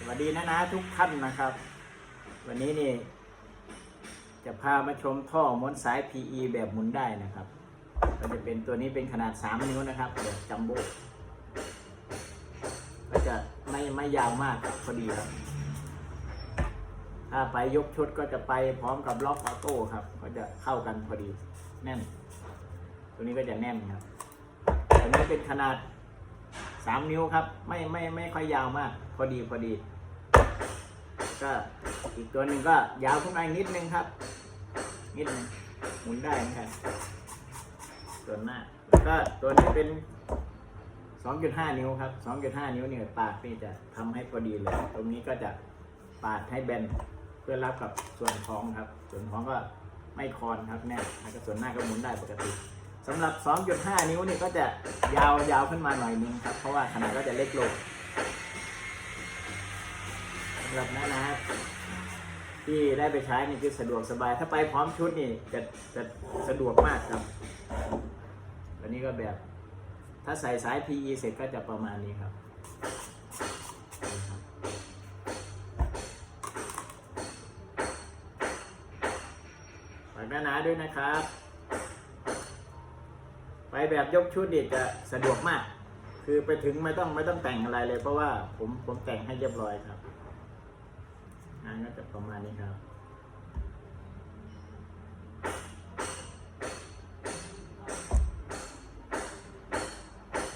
สวัสดีนะนะทุกท่านนะครับ วันนี้นี่ จะพามาชมท่อม้วนสาย PE แบบหมุนได้นะครับ ก็จะเป็นตัวนี้เป็นขนาด 3 นิ้วนะครับแบบจัมโบ้ก็จะไม่ไม่ยาวมากครับพอดีครับถ้าไปยกชุดก็จะไปพร้อมกับล็อกออโต้ครับ ก็จะเข้ากันพอดี แน่น ตัวนี้ก็จะแน่นครับตัวนี้เป็นขนาด 3นิ้วครับ ไม่ไม่ไม่ค่อยยาวมาก พอดีพอดี ก็อีกตัวหนึ่งก็ยาวขึ้นมาอีกนิดนึงครับ นิดนึงหมุนได้นะครับส่วนหน้าแล้วก็ตัวนี้เป็น 2.5 นิ้วครับ 2.5 นิ้วเนี่ยปาดนี่จะทำให้พอดีเลย ตรงนี้ก็จะปาดให้แบนเพื่อรับกับส่วนท้องครับ ส่วนท้องก็ไม่คอนครับแน่แล้วก็ส่วนหน้าก็หมุนได้ปกติ สำหรับ 2.5 นิ้วนี่ก็จะยาวยาวขึ้นมาหน่อยนึงครับ เพราะว่าขนาดก็จะเล็กลงสำหรับน้านะครับที่ได้ไปใช้นี่คือสะดวกสบาย ถ้าไปพร้อมชุดนี่จะจะสะดวกมากครับอันนี้ก็แบบ ถ้าใส่สาย PE เสร็จก็จะประมาณนี้ครับฝากหนาด้วยนะครับ ไปแบบยกชุดเด็จะสะดวกมาก คือไปถึงไม่ต้องไม่ต้องแต่งอะไรเลย เพราะว่าผมผมแต่งให้เรียบร้อยครับงานก็จะประมาณนี้ครับ